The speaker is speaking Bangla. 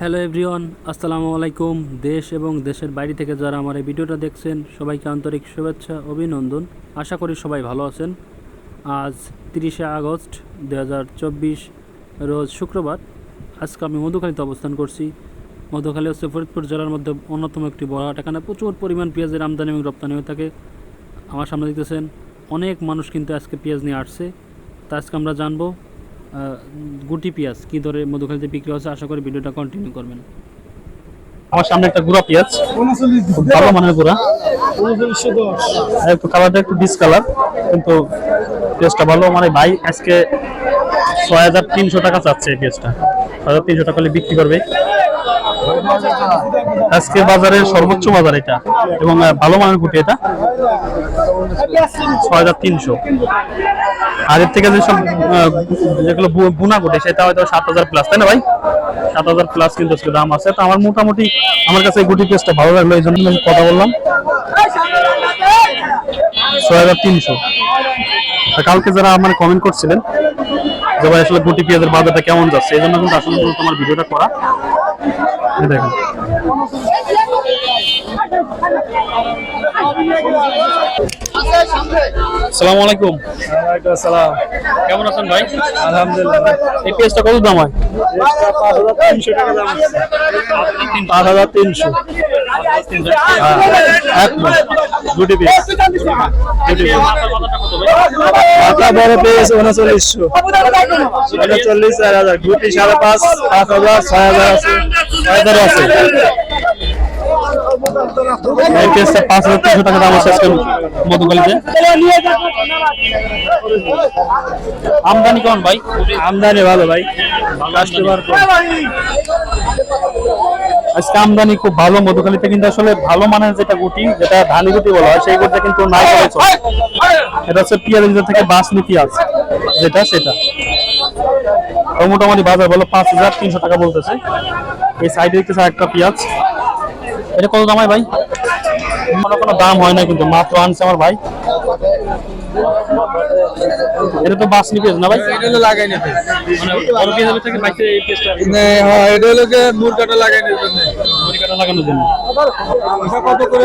হ্যালো এভরিওয়ান, আসসালামু আলাইকুম। দেশ এবং দেশের বাইরে থেকে যারা আমার এই ভিডিওটা দেখছেন, সবাইকে আন্তরিক শুভেচ্ছা, অভিনন্দন। আশা করি সবাই ভালো আছেন। আজ তিরিশে আগস্ট দু হাজার চব্বিশ, রোজ শুক্রবার। আজকে আমি মধুখালীতে অবস্থান করছি। মধুখালী হচ্ছে ফরিদপুর জেলার মধ্যে অন্যতম একটি বড় এখানে প্রচুর পরিমাণ পেঁয়াজের আমদানি এবং রপ্তানি হয়ে থাকে। আমার সামনে দেখতেছেন, অনেক মানুষ কিন্তু আজকে পেঁয়াজ নিয়ে আসছে। তা আজকে আমরা জানব গুটি পেঁয়াজ, কী দরে মধুখালীতে বিক্রি হচ্ছে, আশা করি ভিডিওটা কন্টিনিউ করবেন। আমার সামনে একটা গুড়া পেঁয়াজ, ভালো মানের গুড়া। একটু কালারটা একটু ডিস কালার কিন্তু পেঁয়াজটা ভালো মানে ভাই, আজকে ছয় হাজার তিনশো টাকা চাচ্ছে এই পেঁয়াজটা। ছয় হাজার তিনশো টাকা হলে বিক্রি করবে। আজকে বাজারের সর্বোচ্চ বাজার এটা, এবং ভালো মানের গুটি এটা। ছয় হাজার তিনশো। আর এর থেকে যেসব যেগুলো বুনা গুটি সেটা হয়তো সাত হাজার প্লাস তাই না ভাই? সাত হাজার প্লাস কিন্তু দাম আছে। তো আমার মোটামুটি আমার কাছে গুটি পেঁয়াজটা ভালো লাগল, এই জন্য আমি কথা বললাম। ছয় হাজার তিনশো। কালকে যারা আমার কমেন্ট করছিলেন যে ভাই আসলে গুটি পেঁয়াজের বাজারটা কেমন যাচ্ছে, এই জন্য কিন্তু আসলে মূলত আমার ভিডিওটা করা। দেখেন। আসসালামু আলাইকুম। কেমন আছেন ভাই? আলহামদুলিল্লাহ। এই পেঁয়াজটা কত দাম হয়? তিনশো টাকা দাম পাঁচ হাজার তিনশো। এক পিস। বড় উনচল্লিশশো। উনচল্লিশ চার হাজার। গুটি সাড়ে পাঁচ পাঁচ হাজার ছয় হাজার আছে। ছয় হাজার আছে। এই পেঁয়াজটা পাঁচ হাজার তিনশো টাকা দাম আছে মধুকালিতে আমদানি কেমন ভাই? আমদানি ভালো ভাই। কাস্টমার আজকে আমদানি খুব ভালো মধুকালিতে কিন্তু আসলে ভালো মানের যেটা গুটি যেটা ধানি গুটি বলা হয় সেই গুটিটা কিন্তু নাই বলে চলে। এটা হচ্ছে পিয়াজ থেকে বাসমতি আছে যেটা সেটা। তো মোটামুটি বাজার বলো পাঁচ হাজার তিনশো টাকা বলতেছে। এই সাইডে দেখতেছে একটা পেঁয়াজ। এটা কত দাম হয় ভাই? কোনো কোনো দাম হয় না কিন্তু মাত্র আনছে আমার ভাই। এটা তো বাস নিপেজ না ভাই? লাগাই নিতে মানে পেঁয়াজের থেকে বাইকে এই পেঁয়াজটা হ্যাঁ এটা হলো মুরগাটা লাগাই নিতে লাগানোর জন্য। কত করে